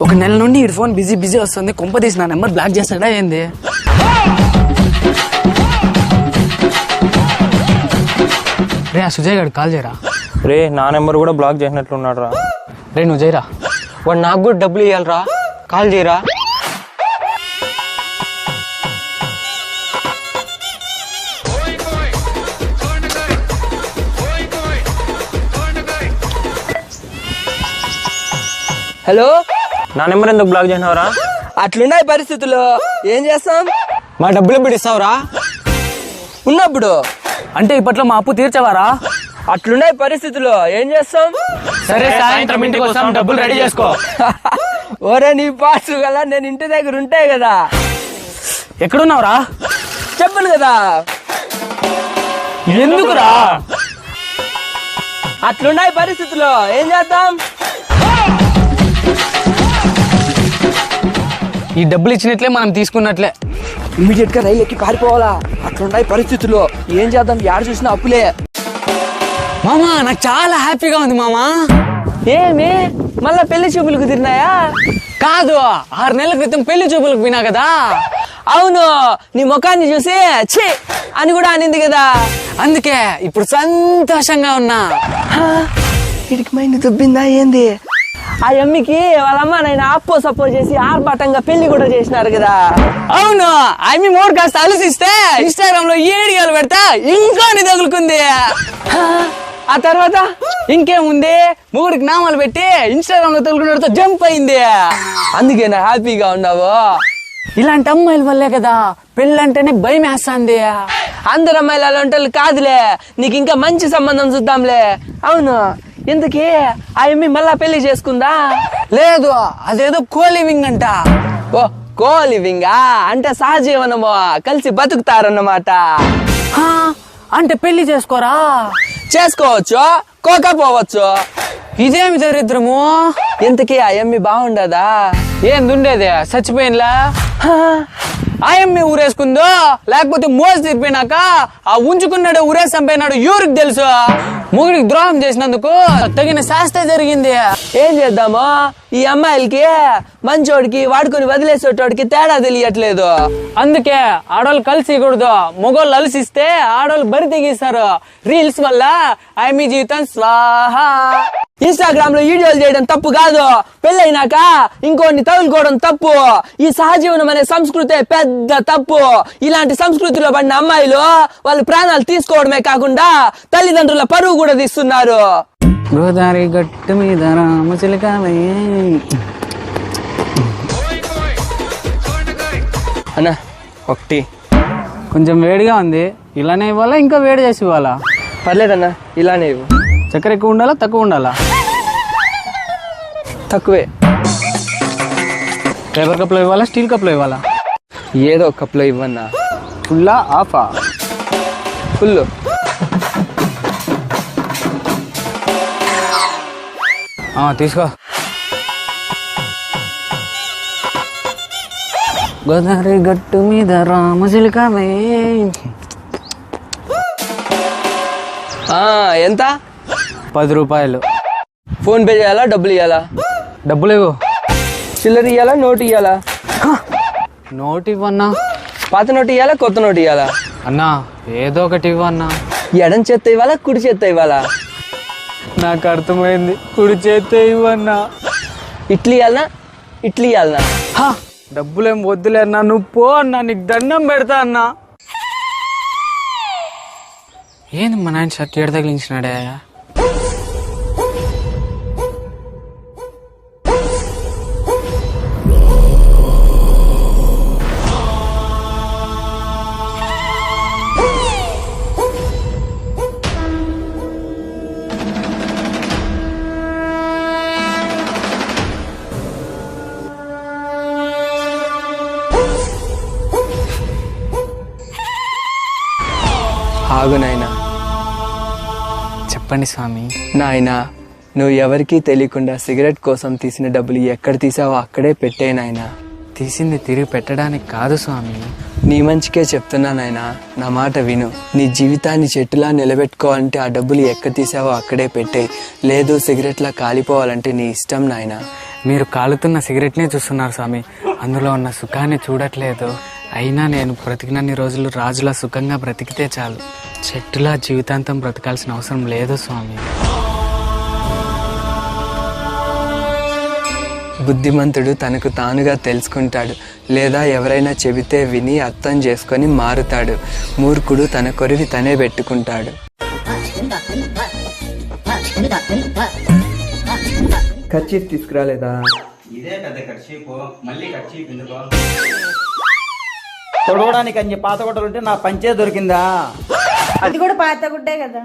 ఒక నెల నుండి ఈ ఫోన్ బిజీ బిజీ వస్తుంది. కొంప తీసి నా నెంబర్ బ్లాక్ చేస్తాడా ఏంది? రే ఆ సుజయ్ గారు కాల్ చేయరా? రే నా నెంబర్ కూడా బ్లాక్ చేసినట్లున్నాడు రా రే నువ్వు చేయరా? వాడు నాకు కూడా డబ్బులు ఇవ్వాలరా కాల్ చేయరా? హలో? నా నెంబర్ ఎందుకు బ్లాక్ చేసినావురా? అట్లున్నాయి పరిస్థితులు. ఏం చేస్తాం? మా డబ్బులు ఎప్పుడు ఇస్తావురా? ఉన్నప్పుడు. అంటే ఇప్పట్లో మా అప్పు తీర్చవారా? అట్లున్నాయి పరిస్థితులు. ఏం చేస్తాం? సరే సాయంత్రం ఇంటికి వస్తాం డబ్బులు రెడీ చేసుకో. ఓరే నీ పాసు కదా నేను ఇంటి దగ్గర ఉంటాయి కదా. ఎక్కడున్నావురా? చెప్పను కదా. ఎందుకురా? అట్లున్నాయి పరిస్థితులు. ఏం చేద్దాం? ఈ డబ్బులు ఇచ్చినట్లే మనం తీసుకున్నట్లే. ఇమీడియట్గా రైలు ఎక్కి పారిపోవాలా? అట్లున్నాయి పరిస్థితులు ఏం చేద్దాం? యాడ చూసినా అప్పులే. మామా నాకు చాలా హ్యాపీగా ఉంది మామా. ఏమి? మళ్ళా పెళ్ళి చూపులు కుదిరినాయా కాదు ఆరు నెలల క్రితం పెళ్ళి చూపులకు పోయినా కదా. అవును నీ ముఖాన్ని చూసి ఛీ అని కూడా అనింది కదా. అందుకే ఇప్పుడు సంతోషంగా ఉన్నా. వీడికి మైండ్ దుబ్బిందా ఏంది? ఆ అమ్మికి వాళ్ళ అమ్మ నాయన అప్పు సపోజ్ చేసి ఆర్భాటంగా పెళ్ళి కూడా చేసినారు కదా. అవును ఆమె మూడు కాస్త ఆలోచిస్తే ఇన్స్టాగ్రామ్లో ఏడియాలు పెడతా ఇంకోని తగులుకుంది ఆ తర్వాత ఇంకేముంది మూడికి నామాలు పెట్టి ఇన్స్టాగ్రామ్లో తగులుకున్నతో జంప్ అయింది అందుకేనా హ్యాపీగా ఉన్నావు. ఇలాంటి అమ్మాయిల వల్లే కదా పెళ్ళంటేనే భయం వేస్తుంది. అందరు అమ్మాయిలు అలా ఉంటారు కాదులే. నీకు ఇంకా మంచి సంబంధం చూద్దాంలే. అవును. ఇంతకీ ఆ అమ్మి మళ్ళా పెళ్ళి చేసుకుందా? లేదు అదేదో కోలివింగ్ అంట. ఓ కో లివింగా అంటే సహజీవనము? కలిసి బతుకుతారన్నమాట. అంటే పెళ్ళి చేసుకోరా? చేసుకోవచ్చు కోకపోవచ్చు? ఇదేమి దరిద్రము? ఇంతకీ ఆ అమ్మి బాగుండదా? ఏందుండేది? చచ్చిపోయినలా? ఆయమ్మి ఊరేసుకుందో? లేకపోతే మోసి తీరిపోయినాక ఆ ఉంచుకున్నాడు ఊరేసి చంపినాడు ఎవరికి తెలుసు? ముగ్గురికి ద్రోహం చేసినందుకు తగిన శాస్త్ర జరిగింది. ఏం చేద్దాము? ఈ అమ్మాయిలకి మంచోడికి వాడుకొని వదిలేసేటోడికి తేడా తెలియట్లేదు. అందుకే ఆడవాళ్ళు కలిసికూడదు మొగోళ్ళు అలసిస్తే ఆడవాళ్ళు బరి తెగిస్తారు. రీల్స్ వల్ల ఆయమ్మి జీవితం స్వాహా. ఇన్స్టాగ్రామ్లో వీడియోలు చేయడం తప్పు కాదు. పెళ్ళైనాక ఇంకోని తగులుకోవడం తప్పు. ఈ సహజీవనం అనే సంస్కృతే పెద్ద తప్పు. ఇలాంటి సంస్కృతిలో పడిన అమ్మాయిలు వాళ్ళ ప్రాణాలు తీసుకోవడమే కాకుండా తల్లిదండ్రుల పరువు కూడా తీస్తున్నారు. గోదావరి గట్టు మీద రామచిలకాలే అన్నా ఒకటి కొంచెం వేడిగా ఉంది. ఇలానే ఇవ్వాలా? ఇంకా వేడి చేసి ఇవ్వాలా? పర్లేదన్నా ఇలానే ఇవ్వు. చక్కెర ఎక్కువ ఉండాలా? తక్కువ ఉండాలా? తక్కువే. పేపర్ కప్లో ఇవ్వాలా స్టీల్ కప్లో ఇవ్వాలా? ఏదో కప్లో ఇవ్వన్నా. ఫుల్లా ఆఫా? ఫుల్ తీసుకో. గోదావరి గట్టు మీద రామచిలకాలే ఆ, ఎంత? పది రూపాయలు. ఫోన్ పే చేయాలా డబ్బులు ఇవ్వాలా డబ్బులు ఇవ్వు చిల్లర ఇవ్వాలా నోటు ఇవ్వాలా నోట్ ఇవ్వన్నా? పాత నోటు ఇవ్వాలా కొత్త నోటు ఇవ్వాలా అన్నా ఏదో ఒకటి ఇవ్వన్నా. ఎడం చేత్త ఇవ్వాలా కుడి చేత్త ఇవ్వాలా? నాకు అర్థమైంది. కుడి చేతే ఇవ్వన్నా. ఇడ్లీ ఇవ్వాలనా ఇవ్వాలనా హా, డబ్బులేం వద్దులే అన్నా. నువ్వు పో అన్నా నీకు దండం పెడతా అన్నా. ఏంది మా నాయన షర్ట్ ఏడ తగిలించినాడే? ఆగు నాయనా. చెప్పండి స్వామి. నాయనా నువ్వు ఎవరికీ తెలియకుండా సిగరెట్ కోసం తీసిన డబ్బులు ఎక్కడ తీసావో అక్కడే పెట్టే నాయనా. తీసింది తిరిగి పెట్టడానికి కాదు స్వామి. నీ మంచికే చెప్తున్నా నాయనా నా మాట విను. నీ జీవితాన్ని చెట్టులా నిలబెట్టుకోవాలంటే ఆ డబ్బులు ఎక్కడ తీసావో అక్కడే పెట్టే. లేదు సిగరెట్లా కాలిపోవాలంటే నీ ఇష్టం నాయనా. మీరు కాలుతున్న సిగరెట్నే చూస్తున్నారు స్వామి. అందులో ఉన్న సుఖాన్ని చూడట్లేదు. అయినా నేను బ్రతికినన్ని రోజులు రాజులా సుఖంగా బ్రతికితే చాలు. చెట్టులా జీవితాంతం బ్రతకాల్సిన అవసరం లేదు స్వామి. బుద్ధిమంతుడు తనకు తానుగా తెలుసుకుంటాడు. లేదా ఎవరైనా చెబితే విని అర్థం చేసుకొని మారుతాడు. మూర్ఖుడు తన కొరివి తనే పెట్టుకుంటాడు. ఖర్చీఫ్ తీసుకురాలేదా? ఇదే పెద్ద ఖర్చీపు మళ్ళీ ఎందుకో? తొడవడానికి అని చెప్పి పాత గుడ్డలు ఉంటే నా పంచే దొరికిందా? అది కూడా పాత గుడ్డే కదా.